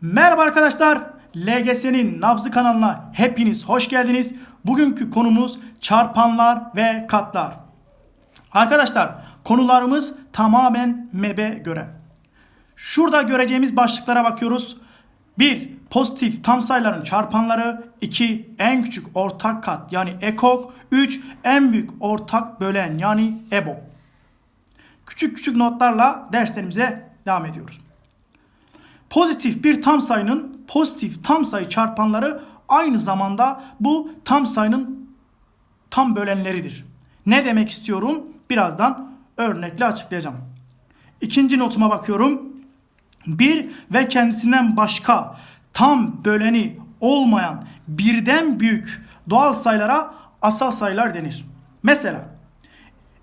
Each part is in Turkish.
Merhaba arkadaşlar. LGS'nin nabzı kanalına hepiniz hoş geldiniz. Bugünkü konumuz çarpanlar ve katlar. Arkadaşlar konularımız tamamen MEB'e göre. Şurada göreceğimiz başlıklara bakıyoruz. 1. Pozitif tam sayıların çarpanları. 2. En küçük ortak kat yani ekok. 3. En büyük ortak bölen yani EBO. Küçük küçük notlarla derslerimize devam ediyoruz. Pozitif bir tam sayının pozitif tam sayı çarpanları aynı zamanda bu tam sayının tam bölenleridir. Ne demek istiyorum? Birazdan örnekle açıklayacağım. İkinci notuma bakıyorum. Bir ve kendisinden başka tam böleni olmayan birden büyük doğal sayılara asal sayılar denir. Mesela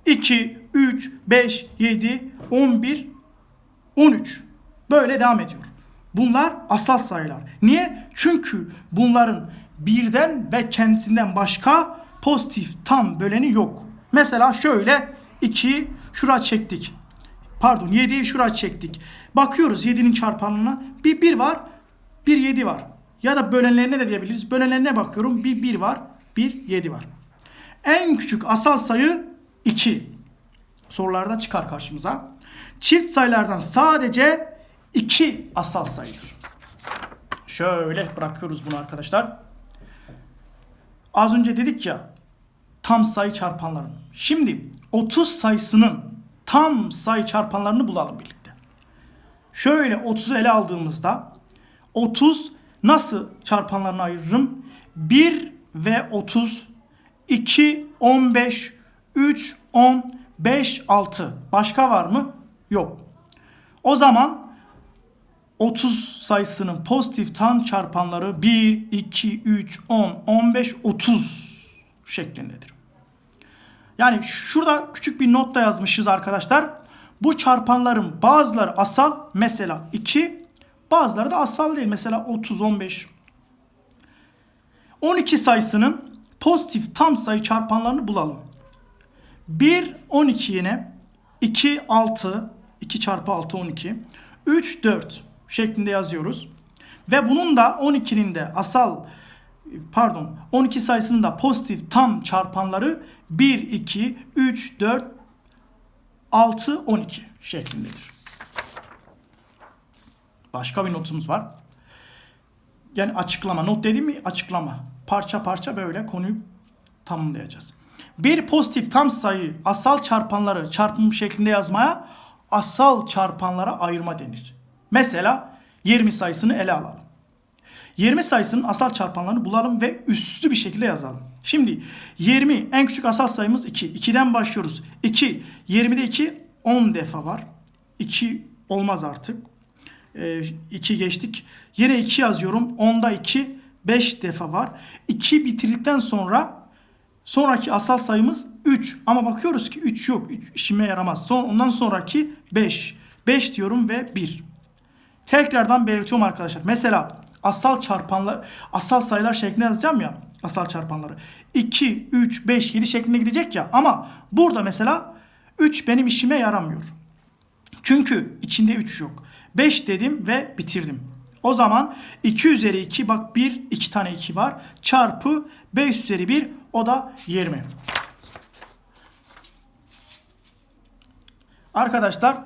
2, 3, 5, 7, 11, 13 böyle devam ediyor. Bunlar asal sayılar. Niye? Çünkü bunların birden ve kendisinden başka pozitif tam böleni yok. Mesela şöyle 2 şura çektik. Pardon 7'yi şura çektik. Bakıyoruz 7'nin çarpanına bir 1 var, bir 7 var. Ya da bölenlerine de diyebiliriz. Bölenlerine bakıyorum. Bir 1 var, bir 7 var. En küçük asal sayı 2. Sorularda çıkar karşımıza. Çift sayılardan sadece 2 asal sayıdır. Şöyle bırakıyoruz bunu arkadaşlar. Az önce dedik ya tam sayı çarpanları. Şimdi 30 sayısının tam sayı çarpanlarını bulalım birlikte. Şöyle 30'u ele aldığımızda 30 nasıl çarpanlarını ayırırım? 1 ve 30, 2, 15, 3, 10, 5, 6. Başka var mı? Yok. O zaman 30 sayısının pozitif tam çarpanları 1, 2, 3, 10, 15, 30 şeklindedir. Yani şurada küçük bir not da yazmışız arkadaşlar. Bu çarpanların bazıları asal mesela 2 bazıları da asal değil mesela 30 15 12 sayısının pozitif tam sayı çarpanlarını bulalım. 1 12 yine 2 6 2 çarpı 6 12 3 4 şeklinde yazıyoruz. Ve bunun da 12'nin de asal pardon 12 sayısının da pozitif tam çarpanları 1 2 3 4 6 12 şeklindedir. Başka bir notumuz var. Yani açıklama. Not dediğim mi? Açıklama. Parça parça böyle konuyu tamamlayacağız. Bir pozitif tam sayı asal çarpanları çarpım şeklinde yazmaya asal çarpanlara ayırma denir. Mesela 20 sayısını ele alalım. 20 sayısının asal çarpanlarını bulalım ve üstü bir şekilde yazalım. Şimdi 20 en küçük asal sayımız 2. 2'den başlıyoruz. 2 20'de 2 10 defa var. 2 olmaz artık. 2 ee, geçtik. Yine 2 yazıyorum. 10'da 2 5 defa var. 2 bitirdikten sonra sonraki asal sayımız 3. Ama bakıyoruz ki 3 yok. 3 işime yaramaz. Son, ondan sonraki 5. 5 diyorum ve 1. Tekrardan belirtiyorum arkadaşlar. Mesela asal çarpanlar, asal sayılar şeklinde yazacağım ya. Asal çarpanları. 2, 3, 5, 7 şeklinde gidecek ya. Ama burada mesela 3 benim işime yaramıyor. Çünkü içinde 3 yok. 5 dedim ve bitirdim. O zaman 2 üzeri 2 bak 1 2 tane 2 var. Çarpı 5 üzeri 1 o da 20. Arkadaşlar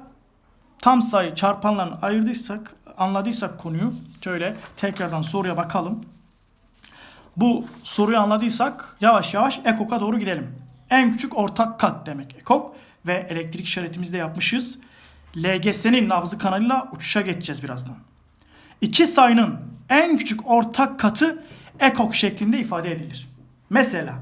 tam sayı çarpanlarını ayırdıysak anladıysak konuyu şöyle tekrardan soruya bakalım. Bu soruyu anladıysak yavaş yavaş EKOK'a doğru gidelim. En küçük ortak kat demek EKOK ve elektrik işaretimizi de yapmışız. LGS'nin nabzı kanalıyla uçuşa geçeceğiz birazdan. İki sayının en küçük ortak katı ekok şeklinde ifade edilir. Mesela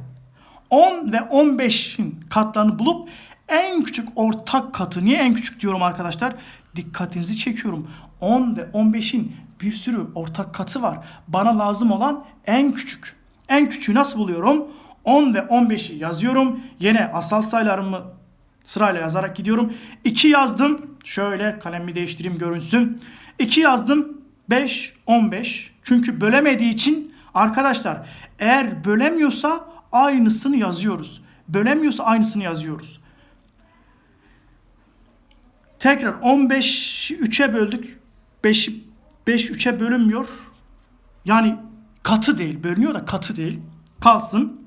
10 ve 15'in katlarını bulup en küçük ortak katı niye en küçük diyorum arkadaşlar? Dikkatinizi çekiyorum. 10 ve 15'in bir sürü ortak katı var. Bana lazım olan en küçük. En küçüğü nasıl buluyorum? 10 ve 15'i yazıyorum. Yine asal sayılarımı sırayla yazarak gidiyorum. 2 yazdım. Şöyle kalemimi değiştireyim görünsün. 2 yazdım. 5, 15. Çünkü bölemediği için arkadaşlar eğer bölemiyorsa aynısını yazıyoruz. Bölemiyorsa aynısını yazıyoruz. Tekrar 15'i 3'e böldük. 5'i 5 3'e bölünmüyor. Yani katı değil. Bölünüyor da katı değil. Kalsın.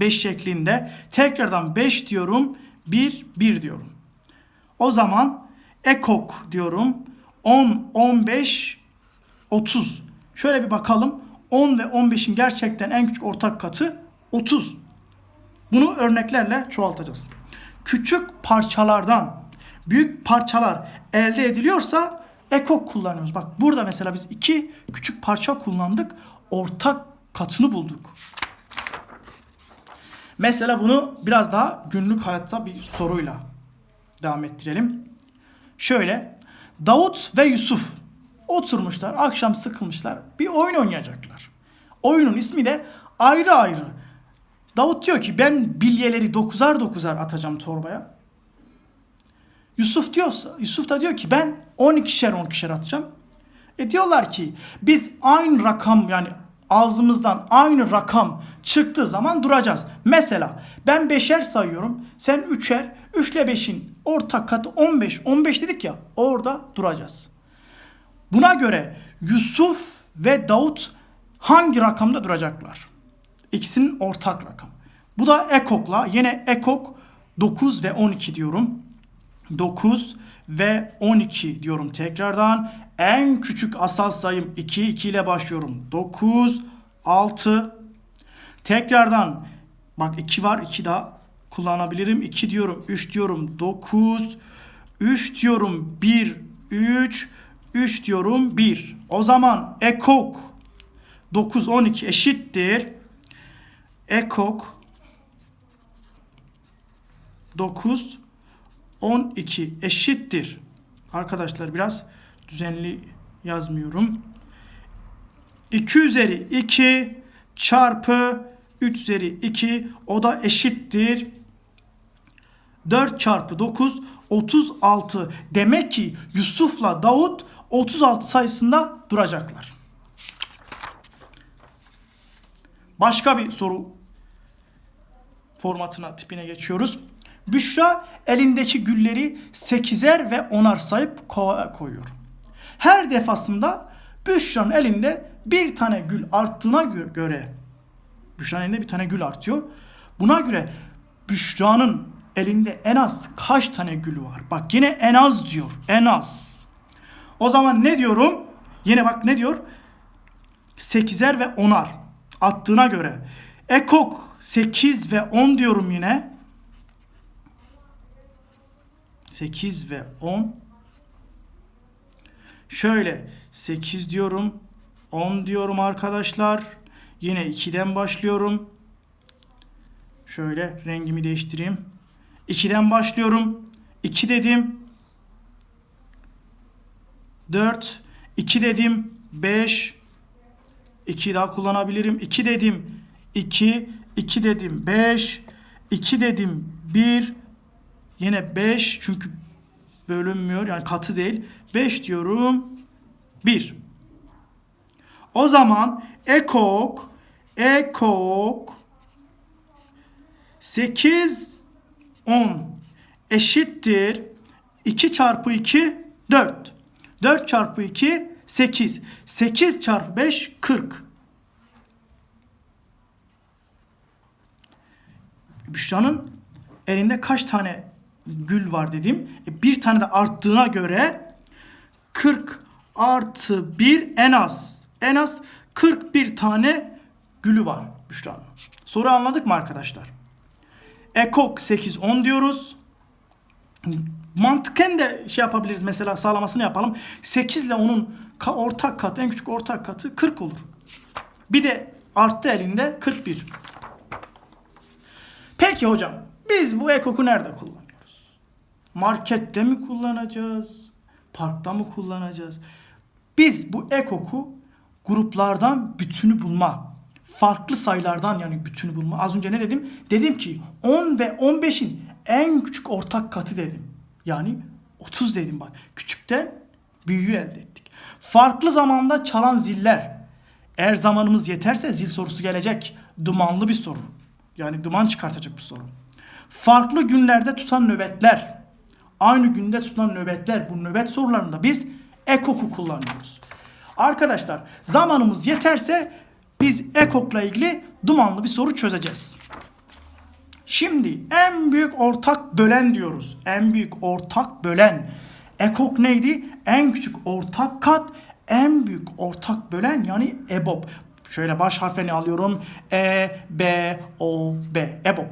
5 şeklinde. Tekrardan 5 diyorum. 1 1 diyorum. O zaman ekok diyorum. 10 15 30. Şöyle bir bakalım. 10 ve 15'in gerçekten en küçük ortak katı 30. Bunu örneklerle çoğaltacağız. Küçük parçalardan büyük parçalar elde ediliyorsa ekok kullanıyoruz. Bak burada mesela biz iki küçük parça kullandık. Ortak katını bulduk. Mesela bunu biraz daha günlük hayatta bir soruyla devam ettirelim. Şöyle Davut ve Yusuf oturmuşlar akşam sıkılmışlar bir oyun oynayacaklar. Oyunun ismi de ayrı ayrı. Davut diyor ki ben bilyeleri dokuzar dokuzar atacağım torbaya. Yusuf diyorsa, Yusuf da diyor ki ben 12'şer 12'şer atacağım. E diyorlar ki biz aynı rakam yani ağzımızdan aynı rakam çıktığı zaman duracağız. Mesela ben 5'er sayıyorum. Sen 3'er. 3 ile 5'in ortak katı 15. 15 dedik ya orada duracağız. Buna göre Yusuf ve Davut hangi rakamda duracaklar? İkisinin ortak rakam. Bu da ekokla. Yine ekok 9 ve 12 diyorum. 9 ve 12 diyorum tekrardan. En küçük asal sayım 2 2 ile başlıyorum. 9 6 tekrardan bak 2 var 2 daha kullanabilirim. 2 diyorum 3 diyorum 9 3 diyorum 1 3 3 diyorum 1. O zaman ekok 9 12 eşittir. Ekok 9 12 eşittir. Arkadaşlar biraz düzenli yazmıyorum. 2 üzeri 2 çarpı 3 üzeri 2 o da eşittir. 4 çarpı 9 36. Demek ki Yusuf'la Davut 36 sayısında duracaklar. Başka bir soru formatına tipine geçiyoruz. Büşra elindeki gülleri 8'er ve 10'ar sayıp kovaya koyuyor. Her defasında Büşra'nın elinde bir tane gül arttığına göre Büşra'nın elinde bir tane gül artıyor. Buna göre Büşra'nın elinde en az kaç tane gül var? Bak yine en az diyor. En az. O zaman ne diyorum? Yine bak ne diyor? 8'er ve 10'ar attığına göre. Ekok 8 ve 10 diyorum yine. 8 ve 10. Şöyle 8 diyorum. 10 diyorum arkadaşlar. Yine 2'den başlıyorum. Şöyle rengimi değiştireyim. 2'den başlıyorum. 2 dedim. 4. 2 dedim. 5. 2 daha kullanabilirim. 2 dedim. 2. 2 dedim. 5. 2 dedim. 1. Yine 5 çünkü bölünmüyor yani katı değil. 5 diyorum. 1. O zaman ekok ekok 8 10 eşittir 2 çarpı 2 4. 4 çarpı 2 8. 8 çarpı 5 40. Büşra'nın elinde kaç tane gül var dedim. E, bir tane de arttığına göre 40 artı 1 en az. En az 41 tane gülü var Büşra'nın. Soru anladık mı arkadaşlar? Ekok 8 10 diyoruz. Mantıken de şey yapabiliriz mesela sağlamasını yapalım. 8 ile onun ortak katı en küçük ortak katı 40 olur. Bir de arttı elinde 41. Peki hocam biz bu ekoku nerede kullanıyoruz? Markette mi kullanacağız? Parkta mı kullanacağız? Biz bu ekoku gruplardan bütünü bulma, farklı sayılardan yani bütünü bulma. Az önce ne dedim? Dedim ki 10 ve 15'in en küçük ortak katı dedim. Yani 30 dedim bak. Küçükten büyüğü elde ettik. Farklı zamanda çalan ziller. Eğer zamanımız yeterse zil sorusu gelecek. Dumanlı bir soru. Yani duman çıkartacak bir soru. Farklı günlerde tutan nöbetler. Aynı günde tutan nöbetler. Bu nöbet sorularında biz ekok'u kullanıyoruz. Arkadaşlar zamanımız yeterse biz ekok'la ilgili dumanlı bir soru çözeceğiz. Şimdi en büyük ortak bölen diyoruz. En büyük ortak bölen. Ekok neydi? En küçük ortak kat, en büyük ortak bölen yani EBOB. Şöyle baş harflerini alıyorum. E, B, O, B. EBOB.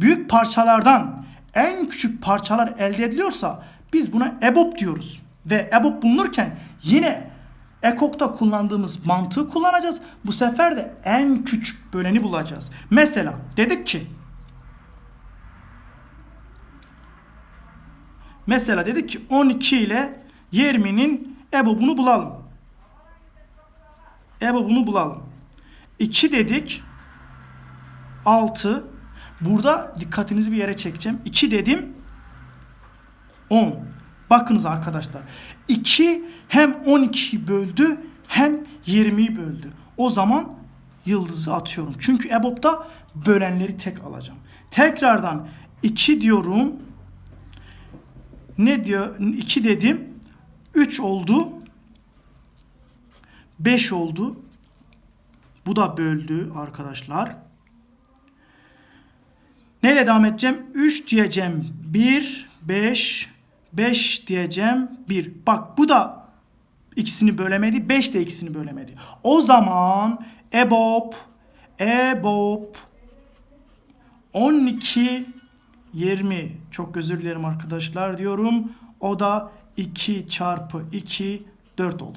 Büyük parçalardan en küçük parçalar elde ediliyorsa biz buna EBOB diyoruz. Ve EBOB bulunurken yine Ekok'ta kullandığımız mantığı kullanacağız. Bu sefer de en küçük böleni bulacağız. Mesela dedik ki Mesela dedik ki 12 ile 20'nin EBOB'unu bulalım. EBOB'unu bulalım. 2 dedik. 6. Burada dikkatinizi bir yere çekeceğim. 2 dedim. 10. Bakınız arkadaşlar. 2 hem 12'yi böldü hem 20'yi böldü. O zaman yıldızı atıyorum. Çünkü EBOB'da bölenleri tek alacağım. Tekrardan 2 diyorum. Ne diyor? 2 dedim. 3 oldu. 5 oldu. Bu da böldü arkadaşlar. Neyle devam edeceğim? 3 diyeceğim. 1, 5, 5 diyeceğim. 1. Bak bu da ikisini bölemedi. 5 de ikisini bölemedi. O zaman EBOB, EBOB 12 20 çok özür dilerim arkadaşlar diyorum. O da 2 çarpı 2 4 olur.